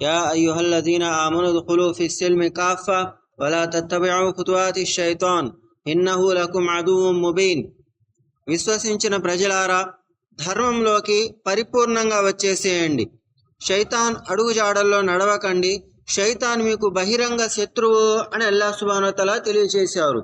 يا أيها الذين آمنوا ادخلوا في السلم كافة ولا تتبعوا خطوات الشيطان إنه لكم عدو مبين విశ్వసించిన ప్రజలారా ధర్మంలోకి పరిపూర్ణంగా వచ్చేసేయండి శైతాన్ అడుగుజాడల్లో నడవకండి శైతాన్ మీకు బహిరంగ శత్రువు అని అల్లా సుబానతల తెలియచేశారు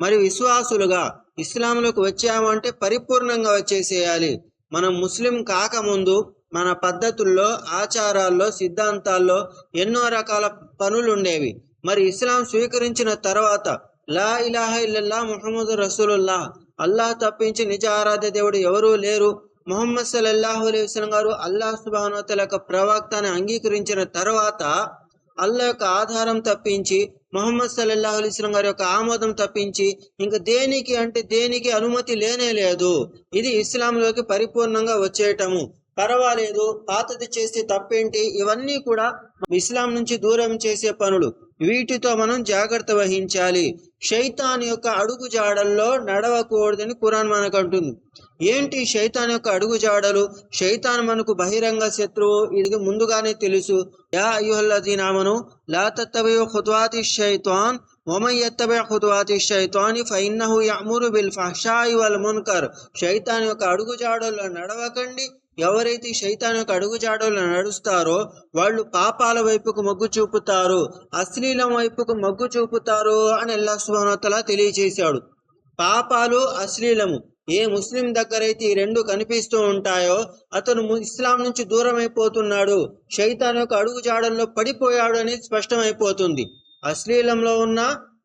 మరి విశ్వాసులుగా ఇస్లాంలోకి వచ్చామంటే పరిపూర్ణంగా వచ్చేసేయాలి మనం ముస్లిం కాకముందు మన పద్ధతుల్లో ఆచారాల్లో సిద్ధాంతాల్లో ఎన్నో రకాల పనులు ఉండేవి మరి ఇస్లాం స్వీకరించిన తర్వాత లా ఇలాహ ఇల్లల్లా ముహమ్మద్ రసూలుల్లా అల్లాహ్ తప్పించి నిజ ఆరాధ్య దేవుడు ఎవరూ లేరు. మొహమ్మద్ సల్లల్లాహు అలైహి వసల్లం గారు అల్లాహ్ సుబానోతల యొక్క ప్రవక్త అని అంగీకరించిన తర్వాత అల్లా యొక్క ఆధారం తప్పించి మొహమ్మద్ సల్లల్లాహు అలైహి వసల్లం గారి యొక్క ఆమోదం తప్పించి ఇంకా దేనికి అంటే దేనికి అనుమతి లేనే లేదు. ఇది ఇస్లాంలోకి పరిపూర్ణంగా వచ్చేయటము. పర్వాలేదు పాతది చేస్తే తప్పేంటి? ఇవన్నీ కూడా ఇస్లాం నుంచి దూరం చేసే పనులు. వీటితో మనం జాగ్రత్త వహించాలి. శైతాన్ యొక్క అడుగు జాడల్లో నడవకూడదని కురాన్ మనకు అంటుంది. ఏంటి శైతాన్ యొక్క అడుగు జాడలు శైతాన్ మనకు బహిరంగ శత్రువు ఇది ముందుగానే తెలుసు. యా అయ్యుహల్లదీనామను లా తత్తబయో శైతాన్ ఒమయ్యత్తబే ఫైన్నహు బిల్ వల్ మున్కర్. శైతాన్ యొక్క అడుగు జాడల్లో నడవకండి ఎవరైతే శైతాన్ యొక్క అడుగుజాడలు నడుస్తారో వాళ్ళు పాపాల వైపుకు మొగ్గు చూపుతారు అశ్లీలం వైపుకు మొగ్గు చూపుతారు అని అల్లా సుబానతల తెలియచేశాడు పాపాలు అశ్లీలము. ఏ ముస్లిం దగ్గరైతే ఈ రెండు కనిపిస్తూ ఉంటాయో అతను ఇస్లాం నుంచి దూరం అయిపోతున్నాడు శైతాన్ యొక్క అడుగు జాడల్లో పడిపోయాడు అనేది స్పష్టమైపోతుంది. అశ్లీలంలో ఉన్న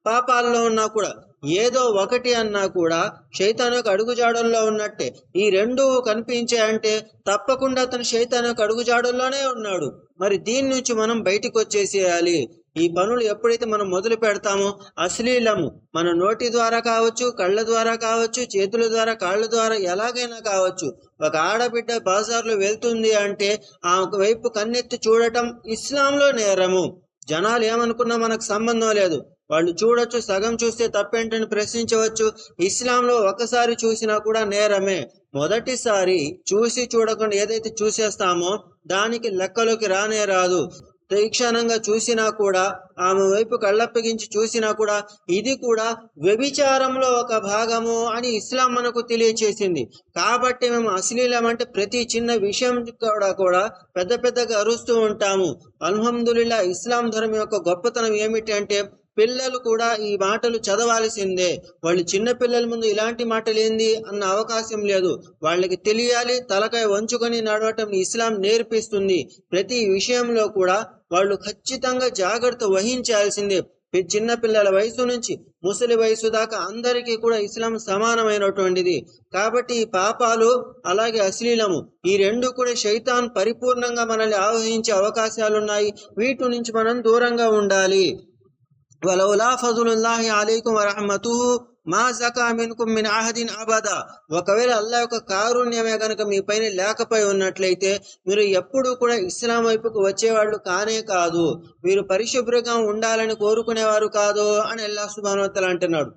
పాపాల్లో ఉన్నా కూడా ఏదో ఒకటి అన్నా కూడా శైతాన్ అడుగుజాడల్లో ఉన్నట్టే. ఈ రెండు కనిపించే అంటే తప్పకుండా అతను శైతాన్ అడుగుజాడల్లోనే ఉన్నాడు. మరి దీని నుంచి మనం బయటికి వచ్చేసేయాలి ఈ పనులు ఎప్పుడైతే మనం మొదలు పెడతామో అశ్లీలము మన నోటి ద్వారా కావచ్చు కళ్ళ ద్వారా కావచ్చు చేతుల ద్వారా కాళ్ళ ద్వారా ఎలాగైనా కావచ్చు ఒక ఆడబిడ్డ బాజార్లో వెళ్తుంది అంటే ఆ వైపు కన్నెత్తి చూడటం ఇస్లాంలో నేరము. జనాలు ఏమనుకున్నా మనకు సంబంధం లేదు. వాళ్ళు చూడొచ్చు సగం చూస్తే తప్పేంటని ప్రశ్నించవచ్చు. ఇస్లాంలో ఒకసారి చూసినా కూడా నేరమే. మొదటిసారి చూసి చూడకుండా ఏదైతే చూసేస్తామో దానికి లెక్కలోకి రానే రాదు. తీక్షణంగా చూసినా కూడా ఆమె వైపు కళ్ళప్పగించి చూసినా కూడా ఇది కూడా వ్యభిచారంలో ఒక భాగము అని ఇస్లాం మనకు తెలియచేసింది. కాబట్టి మేము అశ్లీలం అంటే ప్రతి చిన్న విషయం కూడా కూడా పెద్ద పెద్దగా అరుస్తూ ఉంటాము. అల్హమ్దుల్లా ఇస్లాం ధర్మం యొక్క గొప్పతనం ఏమిటి అంటే పిల్లలు కూడా ఈ మాటలు చదవాల్సిందే. వాళ్ళు చిన్న పిల్లల ముందు ఇలాంటి మాటలు ఏంది అన్న అవకాశం లేదు. వాళ్ళకి తెలియాలి తలకాయ వంచుకొని నడవటం ఇస్లాం నేర్పిస్తుంది. ప్రతి విషయంలో కూడా వాళ్ళు ఖచ్చితంగా జాగ్రత్త వహించాల్సిందే. చిన్నపిల్లల చిన్న పిల్లల వయసు నుంచి ముసలి వయసు దాకా అందరికీ కూడా ఇస్లాం సమానమైనటువంటిది. కాబట్టి ఈ పాపాలు అలాగే అశ్లీలము ఈ రెండు కూడా శైతాన్ పరిపూర్ణంగా మనల్ని ఆవహించే అవకాశాలున్నాయి. వీటి నుంచి మనం దూరంగా ఉండాలి. వలౌలా ఫజలుల్లాహి అలైకుం వరహమతుహు మా జకా మిన్కుం మిన్ అహదిన్ అబదా ఒకవేళ అల్లా యొక్క కారుణ్యమే గనుక మీ పైన లేకపోయి ఉన్నట్లయితే మీరు ఎప్పుడూ కూడా ఇస్లాం వైపుకు వచ్చేవాళ్ళు కానే కాదు. మీరు పరిశుభ్రంగా ఉండాలని కోరుకునేవారు కాదు అని అల్లా సుబానోత్తల అంటున్నాడు.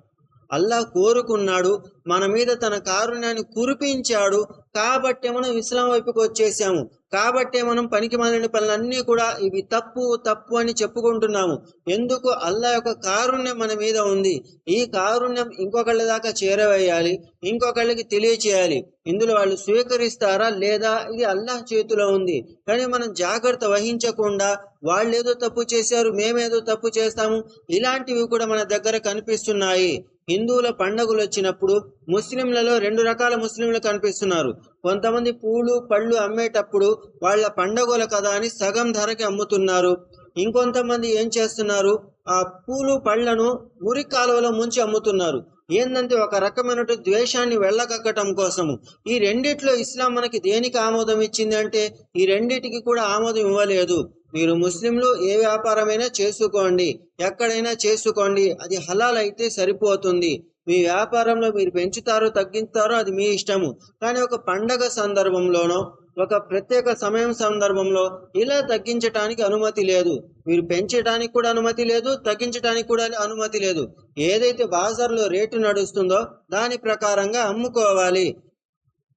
అల్లా కోరుకున్నాడు మన మీద తన కారుణ్యాన్ని కురిపించాడు కాబట్టే మనం ఇస్లాం వైపుకి వచ్చేసాము. కాబట్టే మనం పనికి మాలిన పనులన్నీ కూడా ఇవి తప్పు తప్పు అని చెప్పుకుంటున్నాము. ఎందుకు? అల్లా యొక్క కారుణ్యం మన మీద ఉంది. ఈ కారుణ్యం ఇంకొకళ్ళ దాకా చేరవేయాలి ఇంకొకళ్ళకి తెలియచేయాలి. ఇందులో వాళ్ళు స్వీకరిస్తారా లేదా? ఇది అల్లాహ్ చేతిలో ఉంది. కానీ మనం జాగ్రత్త వహించకుండా వాళ్ళేదో తప్పు చేశారు మేమేదో తప్పు చేస్తాము ఇలాంటివి కూడా మన దగ్గర కనిపిస్తున్నాయి. హిందువుల పండగలు వచ్చినప్పుడు ముస్లింలలో రెండు రకాల ముస్లింలు కనిపిస్తున్నారు. కొంతమంది పూలు పళ్ళు అమ్మేటప్పుడు వాళ్ళ పండగల కదా అని సగం ధరకి అమ్ముతున్నారు. ఇంకొంతమంది ఏం చేస్తున్నారు? ఆ పూలు పళ్ళను మురి కాలువలో ముంచి అమ్ముతున్నారు. ఏందంటే ఒక రకమైన ద్వేషాన్ని వెళ్ళగక్కటం కోసము. ఈ రెండిట్లో ఇస్లాం మనకి దేనికి ఆమోదం ఇచ్చింది అంటే ఈ రెండిటికి కూడా ఆమోదం ఇవ్వలేదు. మీరు ముస్లింలు ఏ వ్యాపారమైనా చేసుకోండి. ఎక్కడైనా చేసుకోండి. అది హలాల్ అయితే సరిపోతుంది. మీ వ్యాపారంలో మీరు పెంచుతారో తగ్గిస్తారో అది మీ ఇష్టము. కానీ ఒక పండగ సందర్భంలోనో ఒక ప్రత్యేక సమయం సందర్భంలో ఇలా తగ్గించటానికి అనుమతి లేదు. మీరు పెంచడానికి కూడా అనుమతి లేదు తగ్గించడానికి కూడా అనుమతి లేదు. ఏదైతే బాజార్లో రేటు నడుస్తుందో దాని ప్రకారంగా అమ్ముకోవాలి.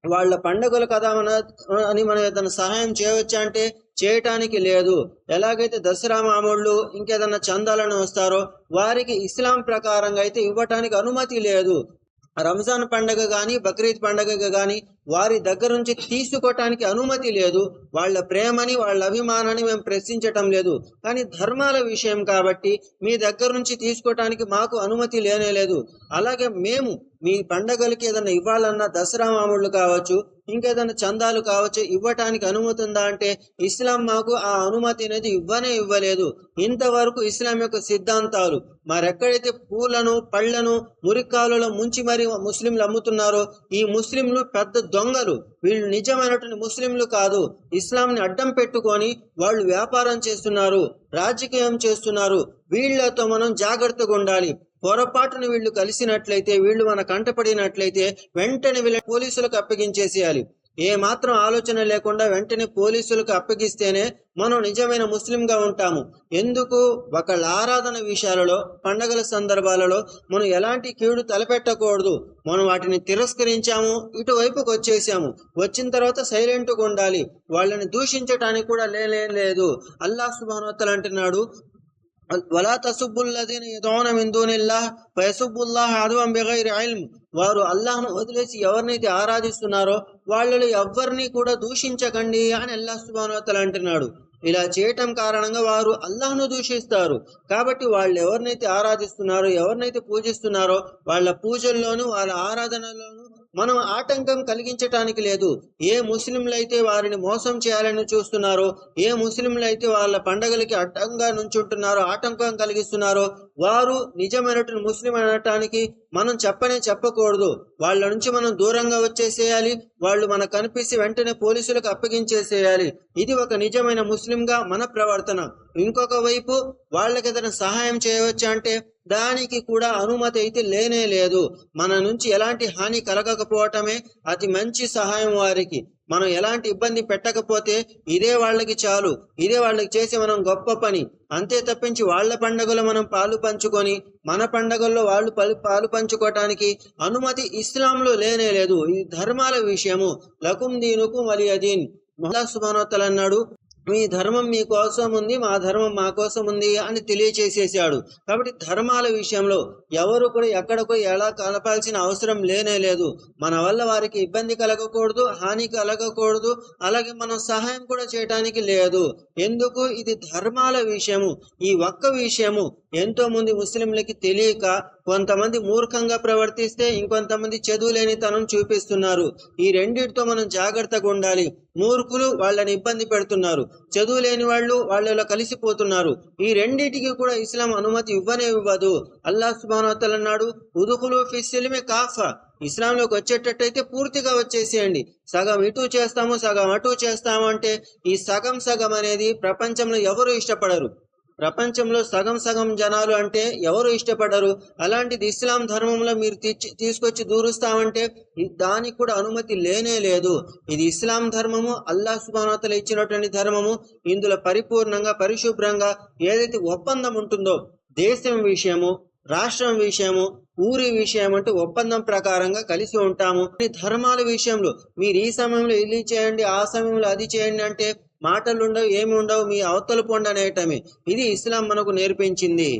వాళ్ళ పండుగలు కదా మన అని మనం ఏదైనా సహాయం చేయవచ్చా అంటే చేయటానికి లేదు. ఎలాగైతే దసరా మామూళ్ళు ఇంకేదన్నా చందాలను వస్తారో వారికి ఇస్లాం ప్రకారంగా అయితే ఇవ్వటానికి అనుమతి లేదు. రంజాన్ పండగ కానీ బక్రీద్ పండగ కానీ వారి దగ్గర నుంచి తీసుకోవటానికి అనుమతి లేదు. వాళ్ళ ప్రేమని వాళ్ళ అభిమానాన్ని మేము ప్రశ్నించటం లేదు. కానీ ధర్మాల విషయం కాబట్టి మీ దగ్గర నుంచి తీసుకోవటానికి మాకు అనుమతి లేనే లేదు. అలాగే మేము మీ పండగలకి ఏదైనా ఇవ్వాలన్నా దసరా మామూళ్ళు కావచ్చు ఇంకేదైనా చందాలు కావచ్చు ఇవ్వటానికి అనుమతి ఉందా అంటే ఇస్లాం మాకు ఆ అనుమతి అనేది ఇవ్వనే ఇవ్వలేదు. ఇంతవరకు ఇస్లాం యొక్క సిద్ధాంతాలు మరెక్కడైతే పూలను పళ్ళను మురికాలలో ముంచి మరి ముస్లింలు అమ్ముతున్నారో ఈ ముస్లింలు పెద్ద దొంగలు. వీళ్ళు నిజమైనటువంటి ముస్లింలు కాదు. ఇస్లాంని అడ్డం పెట్టుకొని వాళ్ళు వ్యాపారం చేస్తున్నారు రాజకీయం చేస్తున్నారు. వీళ్ళతో మనం జాగ్రత్తగా ఉండాలి. పొరపాటున వీళ్ళు కలిసినట్లయితే వీళ్ళు మన కంటపడినట్లయితే వెంటనే వీళ్ళ పోలీసులకు అప్పగించేసేయాలి. ఏ మాత్రం ఆలోచన లేకుండా వెంటనే పోలీసులకు అప్పగిస్తేనే మనం నిజమైన ముస్లింగా ఉంటాము. ఎందుకు? ఒకళ్ళ ఆరాధన విషయాలలో పండగల సందర్భాలలో మనం ఎలాంటి కీడు తలపెట్టకూడదు. మనం వాటిని తిరస్కరించాము ఇటువైపుకి వచ్చేసాము. వచ్చిన తర్వాత సైలెంట్గా ఉండాలి. వాళ్ళని దూషించటానికి కూడా లేదు. అల్లాహ్ సుభానోత్తలు అంటున్నాడు వలా తసుబ్బుల్లదీన యదౌన మిన్ దూనిల్లాహ్ ఫయసుబ్బుల్లాహ్ అదువం బిగైరి ఇల్మ్. వారు అల్లాహ్ను వదిలేసి ఎవరినైతే ఆరాధిస్తున్నారో వాళ్ళలో ఎవ్వరిని కూడా దూషించకండి అని అల్లా సుబానోతలు అంటున్నాడు. ఇలా చేయటం కారణంగా వారు అల్లాహ్ను దూషిస్తారు. కాబట్టి వాళ్ళు ఎవరినైతే ఆరాధిస్తున్నారో ఎవరినైతే పూజిస్తున్నారో వాళ్ళ పూజల్లోనూ వాళ్ళ ఆరాధనలోనూ మనం ఆటంకం కలిగించటానికి లేదు. ఏ ముస్లింలు అయితే వారిని మోసం చేయాలని చూస్తున్నారో ఏ ముస్లింలు అయితే వాళ్ళ పండగలకి అడ్డంగా నుంచుంటున్నారో ఆటంకం కలిగిస్తున్నారో వారు నిజమైనటువంటి ముస్లిం అనటానికి మనం చెప్పనే చెప్పకూడదు. వాళ్ళ నుంచి మనం దూరంగా వచ్చేసేయాలి. వాళ్ళు మనకు కనిపిసి వెంటనే పోలీసులకు అప్పగించేసేయాలి. ఇది ఒక నిజమైన ముస్లింగా మన ప్రవర్తన. ఇంకొక వైపు వాళ్ళకి ఏదైనా సహాయం చేయవచ్చు అంటే దానికి కూడా అనుమతి అయితే లేనే లేదు. మన నుంచి ఎలాంటి హాని కలగకపోవటమే అతి మంచి సహాయం వారికి. మనం ఎలాంటి ఇబ్బంది పెట్టకపోతే ఇదే వాళ్ళకి చాలు. ఇదే వాళ్ళకి చేసే మనం గొప్ప పని. అంతే తప్పించి వాళ్ళ పండగలో మనం పాలు పంచుకొని మన పండగల్లో వాళ్ళు పాలు పంచుకోవటానికి అనుమతి ఇస్లాంలో లేనే లేదు. ఈ ధర్మాల విషయము. లకుం దీనుకు మరియదీన్ మహా సుభానోత్తలు అన్నాడు మీ ధర్మం మీ కోసం ఉంది మా ధర్మం మా కోసం ఉంది అని తెలియచేసేసాడు. కాబట్టి ధర్మాల విషయంలో ఎవరు కూడా ఎక్కడికో ఎలా కలపాల్సిన అవసరం లేనే లేదు. మన వల్ల వారికి ఇబ్బంది కలగకూడదు హాని కలగకూడదు అలాగే మనం సహాయం కూడా చేయటానికి లేదు. ఎందుకు? ఇది ధర్మాల విషయము. ఈ ఒక్క విషయము ఎంతో మంది ముస్లింలకి తెలియక కొంతమంది మూర్ఖంగా ప్రవర్తిస్తే ఇంకొంతమంది చదువు లేనితనం చూపిస్తున్నారు. ఈ రెండింటితో మనం జాగ్రత్తగా ఉండాలి. మూర్ఖులు వాళ్ళని ఇబ్బంది పెడుతున్నారు. చదువు లేని వాళ్ళు వాళ్ళలో కలిసిపోతున్నారు. ఈ రెండింటికి కూడా ఇస్లాం అనుమతి ఇవ్వనే ఇవ్వదు. అల్లాహ్ సుబానోత్తల్ అన్నాడు ఉదుకులు ఫిస్సిలిమే కాఫా. ఇస్లాంలోకి వచ్చేటట్టయితే పూర్తిగా వచ్చేసేయండి. సగం ఇటు చేస్తాము సగం అటు చేస్తాము అంటే ఈ సగం సగం అనేది ప్రపంచంలో ఎవరు ఇష్టపడరు. ప్రపంచంలో సగం సగం జనాలు అంటే ఎవరు ఇష్టపడరు? అలాంటిది ఇస్లాం ధర్మంలో మీరు తీసుకొచ్చి దూరుస్తామంటే దానికి కూడా అనుమతి లేనే లేదు. ఇది ఇస్లాం ధర్మము అల్లా సుబానతలు ఇచ్చినటువంటి ధర్మము. ఇందులో పరిపూర్ణంగా పరిశుభ్రంగా ఏదైతే ఒప్పందం ఉంటుందో దేశం విషయము రాష్ట్రం విషయము ఊరి విషయం అంటే ఒప్పందం ప్రకారంగా కలిసి ఉంటాము. ధర్మాల విషయంలో మీరు ఈ సమయంలో ఇది చేయండి ఆ సమయంలో అది చేయండి అంటే మాటలు ఉండవు ఏమి ఉండవు మీ అవతలు పొండి అనేయటమే ఇది ఇస్లాం మనకు నేర్పించింది.